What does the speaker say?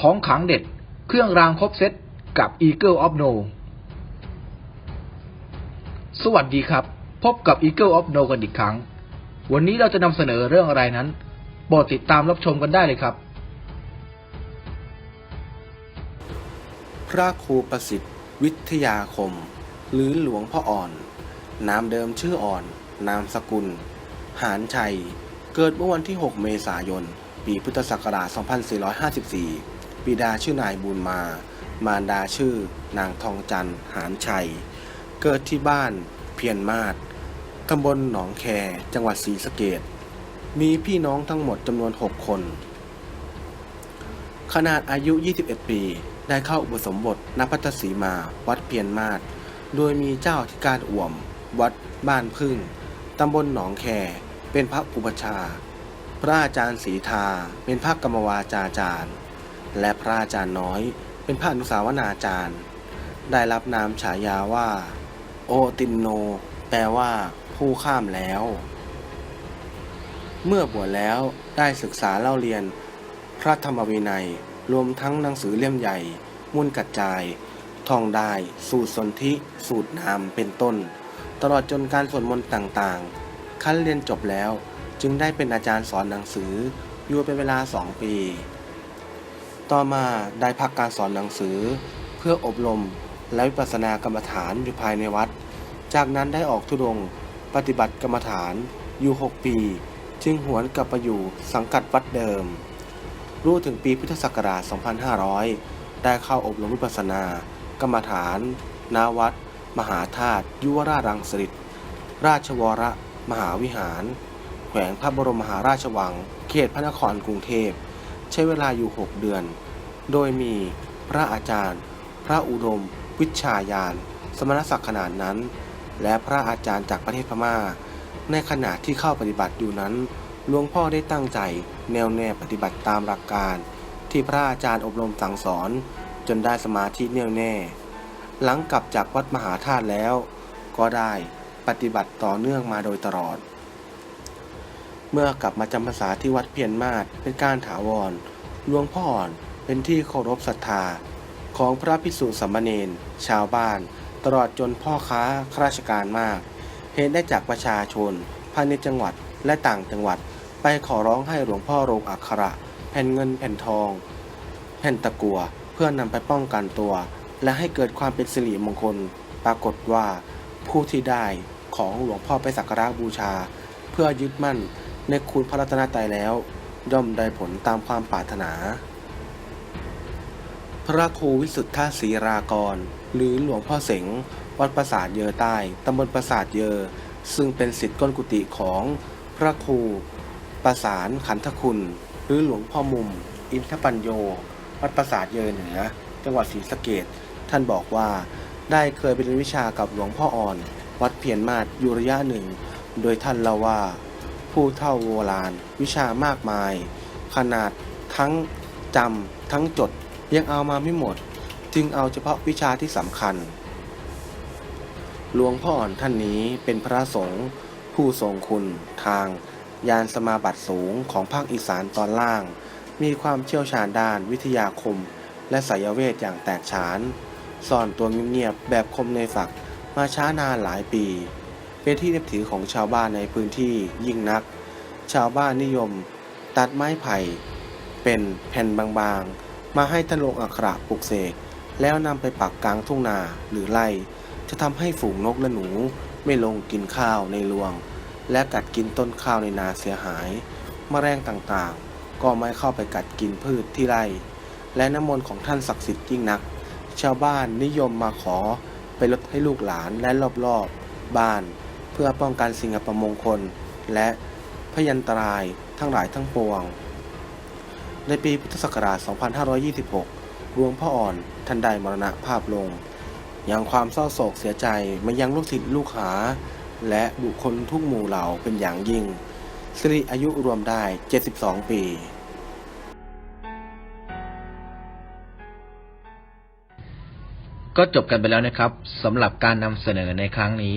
ของขังเด็ด เครื่องรางครบเซตกับ Eagle of No สวัสดีครับ พบกับ Eagle of No กันอีกครั้ง วันนี้เราจะนำเสนอเรื่องอะไรนั้น โปรดติดตามรับชมกันได้เลยครับ พระครูประสิทธิ์ วิทยาคม หรือหลวงพ่ออ่อน นามเดิมชื่ออ่อน นามสกุล หานชัย เกิดเมื่อวันที่ 6 เมษายน ปีพุทธศักราช 2454 บิดาชื่อนายบุญมา มารดาชื่อนางทองจันทร์หานชัย เกิดที่บ้านเพียรมาศตำบลหนองแค จังหวัดศรีสะเกดมีพี่น้องทั้งหมดจำนวน 6 คน ขนาดอายุ 21 ปี ได้เข้าอุปสมบทณพัทสีมา วัดเพียรมาศโดยมีเจ้าที่การอ่วม วัดบ้านพึ่ง ตำบลหนองแค เป็นพระอุปชา พระอาจารย์ศรีทา เป็นพระกรรมวาจาจารย์ และพระอาจารย์น้อย เป็นพระอนุสาวนาจารย์ ได้รับนามฉายาว่า โอตินโน แปลว่า ผู้ข้ามแล้ว เมื่อบวชแล้วได้ศึกษาเล่าเรียน พระธรรมวินัยรวมทั้งหนังสือเล่มใหญ่ มุ่นกัดจายท่องได้ สูตรสนธิ สูตรนามเป็นต้น ตลอดจนการสวดมนต์ต่างๆ ขั้นเรียนจบแล้วจึงได้เป็นอาจารย์สอนหนังสืออยู่เป็นเวลาสองปี ต่อมาได้พักการสอนหนังสือ เพื่ออบรมและวิปัสสนากรรมฐานอยู่ภายในวัด จากนั้นได้ออกธุดงค์ปฏิบัติกรรมฐานอยู่ 6 ปี จึงหวนกลับมาอยู่สังกัดวัดเดิม รู้ถึงปีพุทธศักราช 2500 ได้เข้าอบรมวิปัสสนากรรมฐานนาวัด มหาธาตุยุวราชรังสฤษราชวรมหาวิหาร แขวงพระบรมมหาราชวัง เขตพระนครกรุงเทพ ใช้เวลาอยู่ 6 เดือน โดยมีพระอาจารย์ พระอุดม วิชายาน สมณศักดิ์ขนาดนั้น และพระอาจารย์จากประเทศพม่า ในขณะที่เข้าปฏิบัติอยู่นั้นหลวงพ่อได้ตั้งใจแนวแน่ปฏิบัติตามหลักการ ที่พระอาจารย์อบรมสั่งสอน จนได้สมาธิแน่วแน่ หลังกลับจากวัดมหาธาตุแล้ว ก็ได้ปฏิบัติต่อเนื่องมาโดยตลอด เมื่อกลับมาจำพรรษาที่วัดเพียรมาศเป็นการถาวรหลวงพ่ออ่อนเป็นที่เคารพศรัทธา ของพระภิกษุสามเณรชาวบ้าน ตลอดจนพ่อค้าข้าราชการมาก เห็นได้จากประชาชนภายในจังหวัดและต่างจังหวัด ไปขอร้องให้หลวงพ่อลงอักขระ แผ่นเงินแผ่นทอง แผ่นตะกัวเพื่อนำไปป้องกันตัว และให้เกิดความเป็นสิริมงคล ปรากฏว่า ผู้ที่ได้ของหลวงพ่อไปสักการะบูชา เพื่อยึดมั่น ในคุณพระรัตนตรัยแล้ว ย่อมได้ผลตามความปรารถนา พระครูวิสุทธศีรากร หรือหลวงพ่อเสงวัดปราสาทเยอใต้ตำบลปราสาทเยอ ซึ่งเป็นสิทธิ์ก้นกุฏิของพระครูประสานขันธคุณ หรือหลวงพ่อมุม อินทปัญโย วัดปราสาทเยอเหนือ จังหวัดศรีสะเกดท่านบอกว่าได้เคยไปเรียนวิชากับหลวงพ่ออ่อน วัดเพียรมาศยู่ระยะหนึ่ง โดยท่านเล่าว่า ผู้เท่าโบราณ วิชามากมาย ขนาดทั้งจำทั้งจดยังเอามาไม่หมด จึงเอาเฉพาะวิชาที่สำคัญ หลวงพ่ออ่อนท่านนี้เป็นพระสงฆ์ผู้ทรงคุณทาง ยานสมาบัติสูงของภาคอีสานตอนล่าง มีความเชี่ยวชาญด้านวิทยาคม และไสยเวทอย่างแตกฉาน ซ่อนตัวเงียบๆแบบคมในฝักมาช้านานหลายปี เป็นที่นับถือของชาวบ้านในพื้นที่ยิ่งนัก ชาวบ้านนิยม ตัดไม้ไผ่ เป็นแผ่นบางๆ มาให้ท่านลงอักขระปลุกเสก แล้วนำไปปักกลางทุ่งนาหรือไร่ จะทำให้ฝูงนกและหนูไม่ลงกินข้าวในรวง และกัดกินต้นข้าวในนาเสียหายแมลงต่างๆ ก็ไม่เข้าไปกัดกินพืชที่ไร่ และน้ำมนต์ของท่านศักดิ์สิทธิ์ยิ่งนัก ชาวบ้านนิยมมาขอไปลดให้ลูกหลานและรอบๆบ้าน เพื่อป้องกันสิ่งอัปมงคล และพยันตรายทั้งหลายทั้งปวง ในปีพุทธศักราช 2526 หลวงพ่ออ่อนท่านได้มรณภาพลงยังความเศร้าโศกเสียใจมายังลูกศิษย์ลูกหา และบุคคลทุกหมู่เหล่าเป็นอย่างยิ่งสิริอายุรวมได้ 72 ปีก็จบกันไปแล้วนะครับสำหรับการนำเสนอในครั้งนี้